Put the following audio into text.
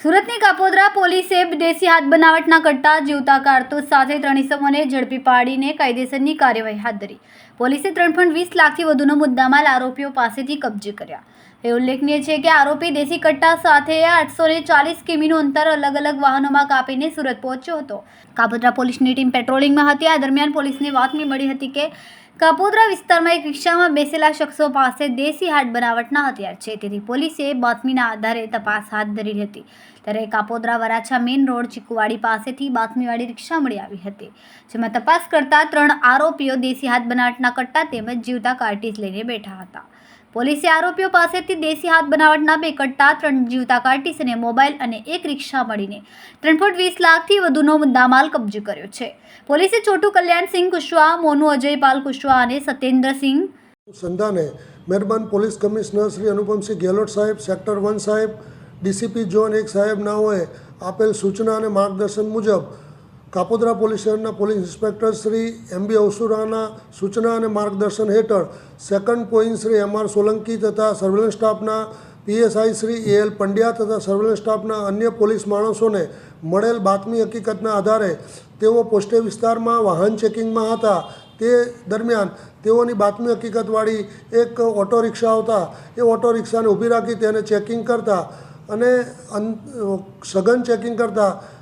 સુરતની કાપોદરા પોલીસે દેશી હાથ બનાવટના કટ્ટા જીવતા કારતૂસ સાથે ત્રણ ઇસમોને ઝડપી પાડીને કાયદેસરની કાર્યવાહી હાથ ધરી. પોલીસે ત્રણ લાખથી વધુનો મુદ્દામાલ આરોપીઓ પાસેથી કબજે કર્યા. એ ઉલ્લેખનીય છે કે આરોપી દેશી કટ્ટા સાથે આઠસો ને ચાલીસ કિમીનું અંતર અલગ અલગ વાહનોમાં કાપીને સુરત પહોંચ્યો હતો. કાપોદ્રા પોલીસની ટીમ પેટ્રોલિંગમાં હતી. આ દરમિયાન પોલીસને બાતમી મળી હતી કે કાપોદ્રા વિસ્તારમાં એક રિક્ષામાં બેસેલા શખ્સો પાસે દેશી હાથ બનાવટના હથિયાર છે. તેથી પોલીસે બાતમીના આધારે તપાસ હાથ ધરી હતી. ત્યારે કાપોદ્રા વરાછા મેઇન રોડ ચીકુવાડી પાસેથી બાતમીવાળી રિક્ષા મળી આવી હતી, જેમાં તપાસ કરતા ત્રણ આરોપીઓ દેશી હાથ બનાવટના કટ્ટા તેમજ જીવતા કાર્ટીજ લઈને બેઠા હતા. પોલીસે આરોપીઓ પાસેથી દેશી હાથ બનાવટના બે કટ્ટા ત્રણ જીવતા કાર્ટીસ અને મોબાઈલ અને એક રિક્ષા મળીને ત્રણ પોઈન્ટ વીસ લાખથી વધુનો મુદ્દામાલ કબજે કર્યો છે. પોલીસે છોટુ કલ્યાણસિંહ કુશવાહ મોનુ અજયપાલ કુશવાહ અને સત્યેન્દ્રસિંહ સંધાને મહેરબાન પોલીસ કમિશનર શ્રી અનુપમસિંહ ગેહલોત સાહેબ, સેક્ટર વન સાહેબ, ડીસીપી ઝોન એક સાહેબ નાઓએ આપેલ સૂચના અને માર્ગદર્શન મુજબ કાપોદ્રા પોલીસ શહેરના police inspector Shri M B અવસુરાના સૂચના અને માર્ગદર્શન હેઠળ second point Shri M R Solanki તથા સર્વેલન્સ સ્ટાફના PSI Shri A L Pandya તથા સર્વેલન્સ સ્ટાફના અન્ય પોલીસ માણસોને મળેલ બાતમી હકીકતના આધારે તેઓ પોસ્ટે વિસ્તારમાં વાહન ચેકિંગમાં હતા. તે દરમિયાન તેઓની બાતમી હકીકતવાળી એક ઓટો રિક્ષા આવતા એ ઓટો રિક્ષાને ઊભી રાખી તેને ચેકિંગ કરતા અને અન- સઘન ચેકિંગ કરતા